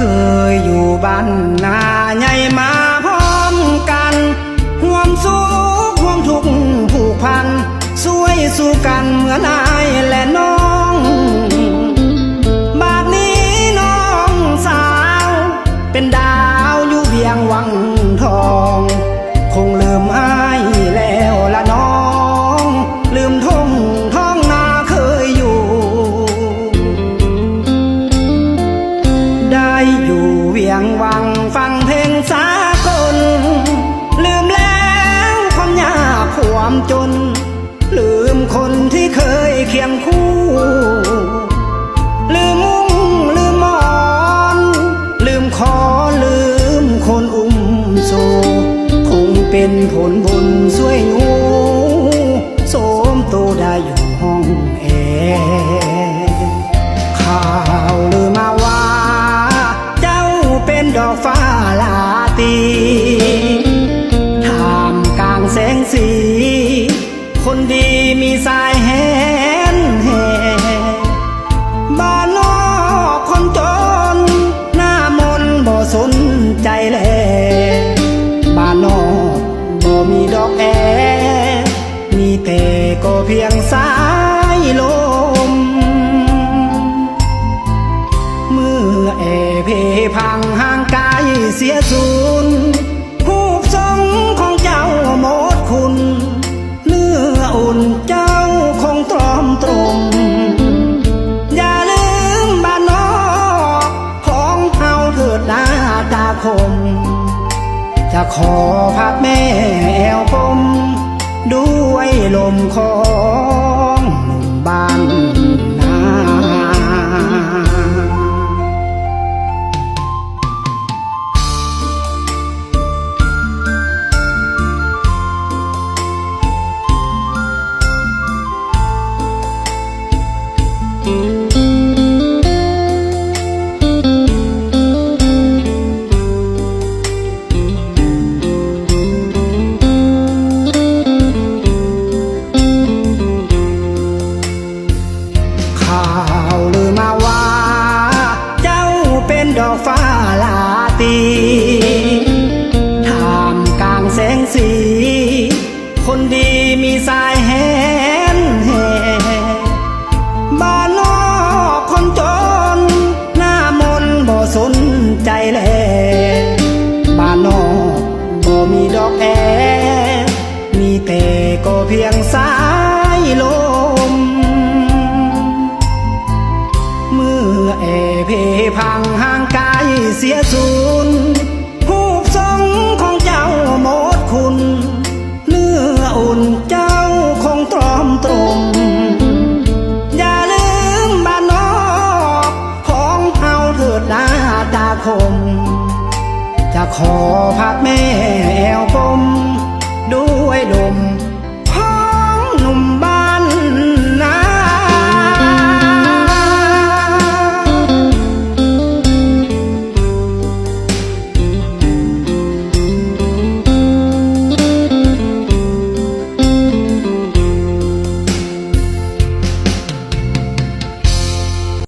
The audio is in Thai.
คยอยู่บ้านนาใหญ่มาพร้อมกัน ห่วมสุขห่วมทุกข์ผูกพันช่วยสู้กันเหมือนอายและน้อง บาดนี้น้องสาว เป็นดาวอยู่เบียงวัง ฟังเพลงสากล ลืมแล้วความยากความจน ลืมคนที่เคยเคียงคู่ ลืมมุ้งลืมมอน ลืมคอลืมคนอุ้มโซคงเป็นผลบุญช่วยงู คนดีมีสายแหนแห่บ้านนอกคนจน หน้ามนบ่สนใจแลบ้านนอกบ่มีดอกแอ มีแต่ก็เพียงสายลม เมื่อแอเพพังห่างไกายเสียสูญ ขอพักแม่แอวปมด้วยลมคอา เสียสูญรูปทรงของเจ้าหมดคุณ เนื้ออุ่นเจ้าคงตรอมตรมอย่าลืมบ้านนอกของเฮาเถิดนาตาคม จะขอพักแม่แอวปมด้วยลม